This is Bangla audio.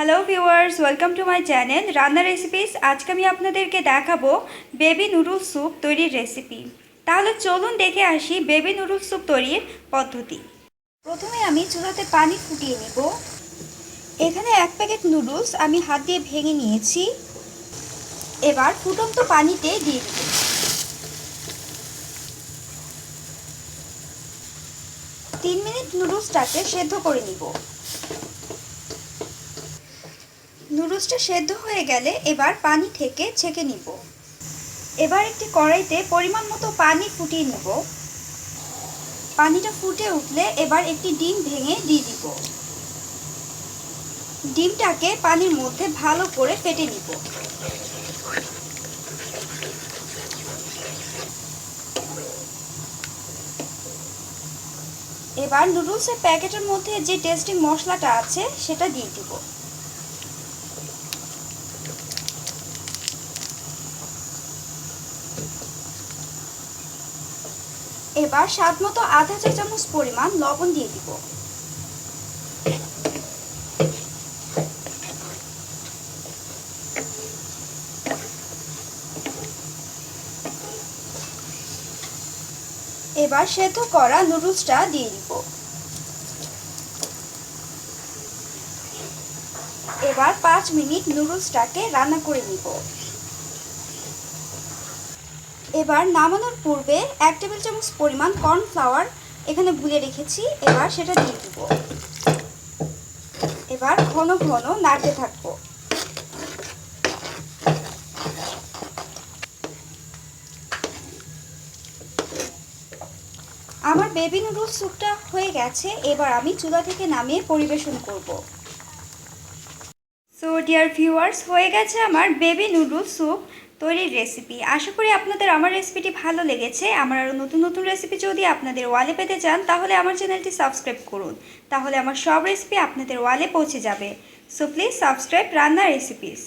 Hello viewers welcome to my channel Ranna recipes আজকে আমি আপনাদেরকে দেখাবো বেবি নুডলস স্যুপ তৈরির রেসিপি তাহলে চলুন দেখে আসি বেবি নুডলস স্যুপ তৈরির পদ্ধতি। প্রথমে আমি চুলাতে পানি ফুটিয়ে নেব। এখানে এক প্যাকেট নুডলস আমি হাত দিয়ে ভেঙে নিয়েছি। এবার ফুটন্ত পানিতে দিয়ে দেব। তিন মিনিট নুডলসটাকে সেদ্ধ করে নিব। নুডলসটা সেদ্ধ হয়ে গেলে এবার পানি থেকে ছেঁকে নিব। এবার একটি কড়াইতে পরিমাণ মতো পানি ফুটিয়ে নিব। পানিটা ফুটে উঠলে এবার একটি ডিম ভেঙে দিয়ে দিব। ডিমটাকে পানির মধ্যে ভালো করে ফেটে নিব। এবার নুডলসের প্যাকেটের মধ্যে যে টেস্টিং মশলাটা আছে সেটা দিয়ে দিব। এবার স্বাদ মতো আধা চা চামচ পরিমাণ লবণ দিয়ে দিব। এবার সেদ্ধ করা নুডলসটা দিয়ে দিব। এবার পাঁচ মিনিট নুডলসটাকে রান্না করে নিব। এবার নামানোর পূর্বে এক টেবিল চামচ পরিমাণ কর্নফ্লাওয়ার এখানে গুলে রেখেছি, এবার সেটা দিয়ে দিব। এবার ঘন ঘন নাড়তে থাকব। আমার বেবি নুডলস স্যুপটা হয়ে গেছে, এবার আমি চুলা থেকে নামিয়ে পরিবেশন করব। সো ডিয়ার ভিউয়ার্স হয়ে গেছে আমার বেবি নুডলস স্যুপ তৈরির রেসিপি আশা করি আপনাদের আমার রেসিপিটি ভালো লেগেছে। আমার আরও নতুন নতুন রেসিপি যদি আপনাদের ওয়ালে পেতে চান, তাহলে আমার চ্যানেলটি সাবস্ক্রাইব করুন। তাহলে আমার সব রেসিপি আপনাদের ওয়ালে পৌঁছে যাবে। So please subscribe Ranna recipes